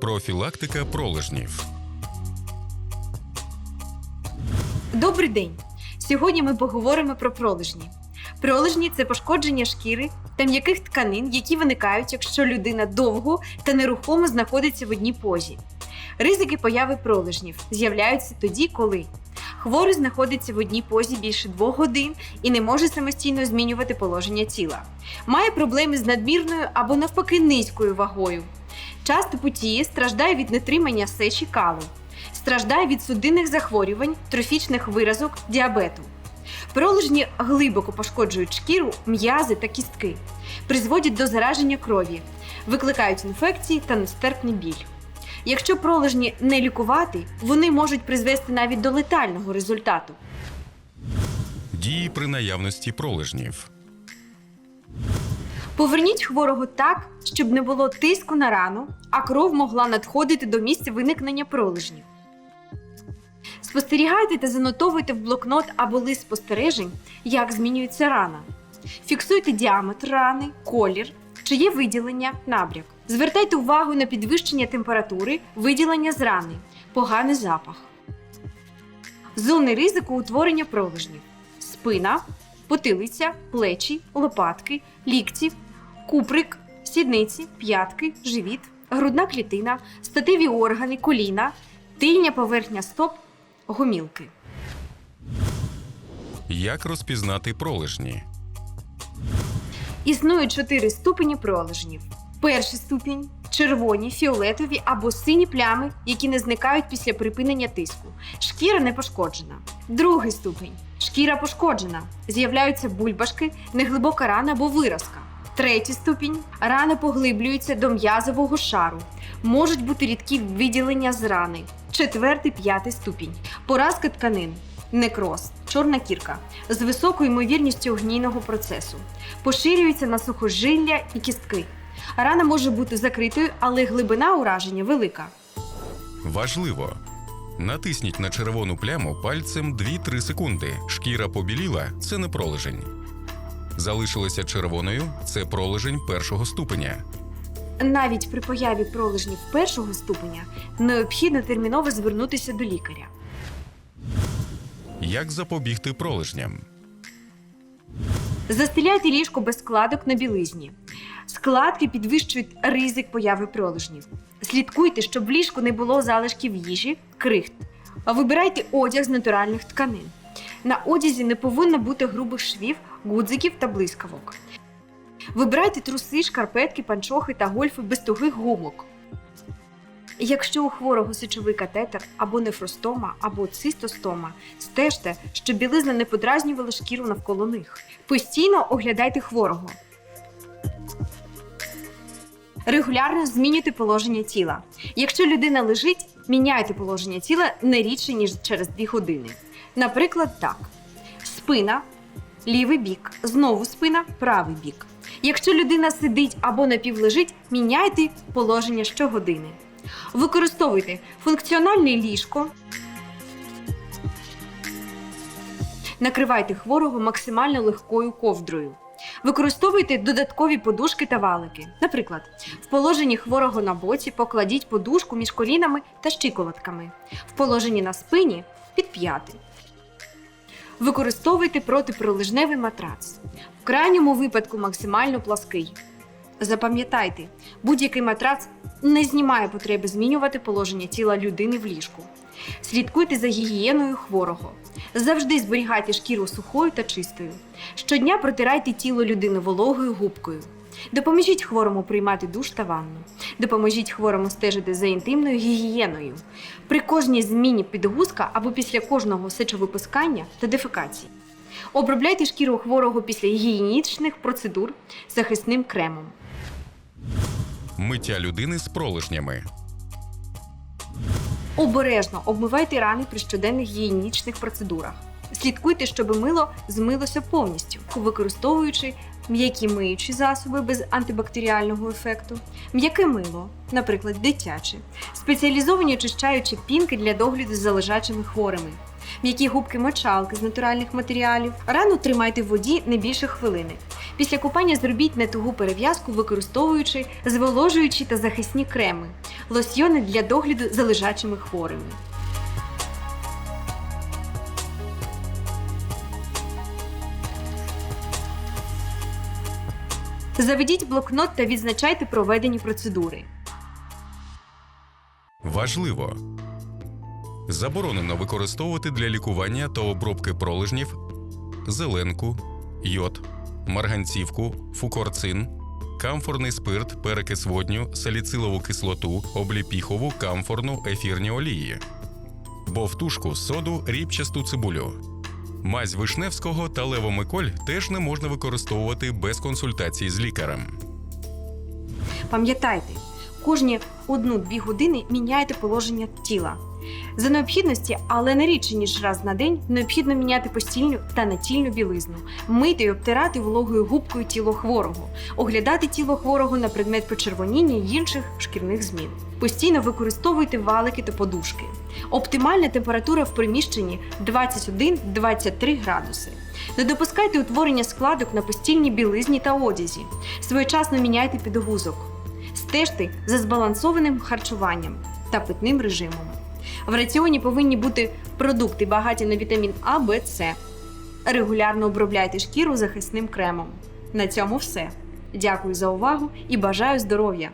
Профілактика пролежнів. Добрий день! Сьогодні ми поговоримо про пролежні. Пролежні це пошкодження шкіри та м'яких тканин, які виникають, якщо людина довго та нерухомо знаходиться в одній позі. Ризики появи пролежнів з'являються тоді, коли хворий знаходиться в одній позі більше двох годин і не може самостійно змінювати положення тіла, має проблеми з надмірною або навпаки низькою вагою. Часто потіє, страждає від нетримання сечі калу, страждає від судинних захворювань, трофічних виразок, діабету. Пролежні глибоко пошкоджують шкіру, м'язи та кістки, призводять до зараження крові, викликають інфекції та нестерпний біль. Якщо пролежні не лікувати, вони можуть призвести навіть до летального результату. Дії при наявності пролежнів. Поверніть хворого так, щоб не було тиску на рану, а кров могла надходити до місця виникнення пролежнів. Спостерігайте та занотовуйте в блокнот або лист спостережень, як змінюється рана. Фіксуйте діаметр рани, колір, чи є виділення, набряк. Звертайте увагу на підвищення температури, виділення з рани, поганий запах. Зони ризику утворення пролежнів: спина, потилиця, плечі, лопатки, лікті, куприк, сідниці, п'ятки, живіт, грудна клітина, статеві органи, коліна, тильня поверхня стоп, гомілки. Як розпізнати пролежні? Існують чотири ступені пролежнів. Перший ступінь червоні, фіолетові або сині плями, які не зникають після припинення тиску. Шкіра не пошкоджена. Другий ступінь шкіра пошкоджена. З'являються бульбашки, неглибока рана або виразка. Третій ступінь рани поглиблюються до м'язового шару. Можуть бути рідкі виділення з рани. Четвертий, п'ятий ступінь поразка тканин. Некроз, чорна кірка з високою ймовірністю гнійного процесу. Поширюється на сухожилля і кістки. Рана може бути закритою, але глибина ураження велика. Важливо. Натисніть на червону пляму пальцем 2-3 секунди. Шкіра побіліла це не пролежень. Залишилася червоною це пролежень першого ступеня. Навіть при появі пролежнів першого ступеня необхідно терміново звернутися до лікаря. Як запобігти пролежням? Застеляйте ліжко без складок на білизні. Складки підвищують ризик появи пролежнів. Слідкуйте, щоб в ліжку не було залишків їжі, крихт. Вибирайте одяг з натуральних тканин. На одязі не повинно бути грубих швів, гудзиків та блискавок. Вибирайте труси, шкарпетки, панчохи та гольфи без тугих гумок. Якщо у хворого сечовий катетер або нефростома, або цистостома, стежте, щоб білизна не подразнювала шкіру навколо них. Постійно оглядайте хворого. Регулярно змінюйте положення тіла. Якщо людина лежить, міняйте положення тіла не рідше, ніж через 2 години. Наприклад, так: спина, лівий бік, знову спина, правий бік. Якщо людина сидить або напівлежить, міняйте положення щогодини. Використовуйте функціональне ліжко. Накривайте хворого максимально легкою ковдрою. Використовуйте додаткові подушки та валики. Наприклад, в положенні хворого на боці покладіть подушку між колінами та щиколотками. В положенні на спині під п'яти. Використовуйте протипролежневий матрац. В крайньому випадку максимально плаский. Запам'ятайте, будь-який матрац не знімає потреби змінювати положення тіла людини в ліжку. Слідкуйте за гігієною хворого. Завжди зберігайте шкіру сухою та чистою. Щодня протирайте тіло людини вологою губкою. Допоможіть хворому приймати душ та ванну. Допоможіть хворому стежити за інтимною гігієною. При кожній зміні підгузка або після кожного сечовипускання та дефекації. Обробляйте шкіру хворого після гігієнічних процедур захисним кремом. Миття людини з пролежнями. Обережно обмивайте рани при щоденних гігієнічних процедурах. Слідкуйте, щоб мило змилося повністю, використовуючи м'які миючі засоби без антибактеріального ефекту, м'яке мило, наприклад, дитяче, спеціалізовані очищаючі пінки для догляду за лежачими хворими, м'які губки мочалки з натуральних матеріалів. Рану тримайте в воді не більше хвилини. Після купання зробіть нетугу перев'язку, використовуючи зволожуючі та захисні креми, лосьйони для догляду за лежачими хворими. Заведіть блокнот та відзначайте проведені процедури. Важливо. Заборонено використовувати для лікування та обробки пролежнів зеленку, йод, марганцівку, фукорцин, камфорний спирт, перекис водню, саліцилову кислоту, обліпіхову, камфорну, ефірні олії, бовтушку, соду, ріпчасту цибулю. Мазь вишневського та левомиколь теж не можна використовувати без консультації з лікарем. Пам'ятайте, кожні 1-2 години міняйте положення тіла. За необхідності, але не рідше ніж раз на день, необхідно міняти постільну та натільну білизну, мити і обтирати вологою губкою тіло хворого, оглядати тіло хворого на предмет почервоніння й інших шкірних змін. Постійно використовуйте валики та подушки. Оптимальна температура в приміщенні 21-23 градуси. Не допускайте утворення складок на постільній білизні та одязі. Своєчасно міняйте підгузок. Стежте за збалансованим харчуванням та питним режимом. В раціоні повинні бути продукти багаті на вітамін А, Б, С. Регулярно обробляйте шкіру захисним кремом. На цьому все. Дякую за увагу і бажаю здоров'я!